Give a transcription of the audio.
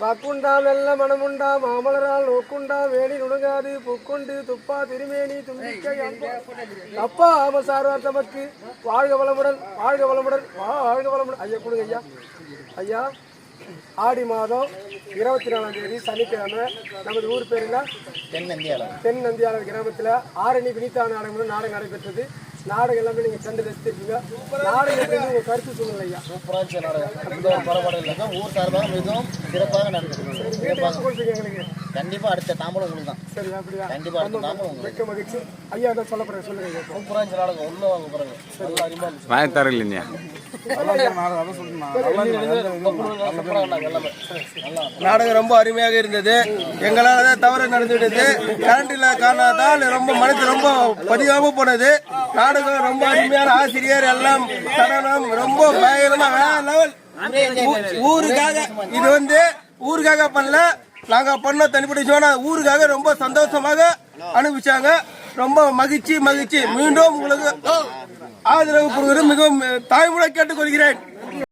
வாக்குண்டா மெல்ல மனமுண்டா மாமலரால் நோக்குண்டா வேணி நுணுங்காது புக்குண்டு துப்பா திருமேனி தும்பிக்கை. அப்பா ஆம சார்வார் தமக்கு வாழ்க வளமுடன் வாழ்க வளமுடன் வாழ்க வளமுடன். ஐயா கொடுங்க ஐயா. ஐயா ஆடி மாதம் இருபத்தி நாலாம் தேதி சனிக்கிழமை நமது ஊர் தென்னிந்தியாவில். தென் நந்தியாளர் கிராமத்தில் ஆரணி வினிதா நாடகம் நாடகம் நடைபெற்றது. நாடகம் எல்லாமே நீங்கள் கண்டு ரசித்திருக்கீங்க நாடகம் எப்படி உங்கள் கருத்து சொல்லுங்க ஐயா. சூப்பராக நாடகம் எந்த ஒரு குறைபாடும் இல்லை. ஊர் சார்பாக மிகவும் சிறப்பாக கொடுத்துருங்க எங்களுக்கு கண்டிப்பாக அடுத்த தாம்பலம் உங்களுக்கு தான். சரி அப்படியா? கண்டிப்பாக அடுத்த தாம்பலம் உங்களுக்கு. மிக்க மகிழ்ச்சி. ஐயா என்ன சொல்ல போகிறேன் சொல்லுங்க ஐயா. சூப்பராக நாடகம். ஒன்றும் வாங்க போகிறாங்க வாங்கி தரலையா? நாடகம் ரொம்ப அருமையாக இருந்தது. எங்களால் தான் தவறு நடந்துவிட்டது கரண்ட் இல்லாத காரணத்தால் ரொம்ப மனசு ரொம்ப பதிவாக போனது. நாடகம் ரொம்ப அருமையான ஆசிரியர் எல்லாம் நடனம் ரொம்ப பயங்கரமாக லெவல் ஊருக்காக இது வந்து ஊருக்காக பண்ணல. நாங்கள் பண்ண தனிப்பட்ட விஷயம் ஊருக்காக ரொம்ப சந்தோஷமாக அனுபவிச்சாங்க. ரொம்ப மகிழ்ச்சி மகிழ்ச்சி. மீண்டும் உங்களுக்கு ஆதரவு கொடுக்கிறது மிகவும் தாய்மொழி கேட்டுக்கொள்கிறேன்.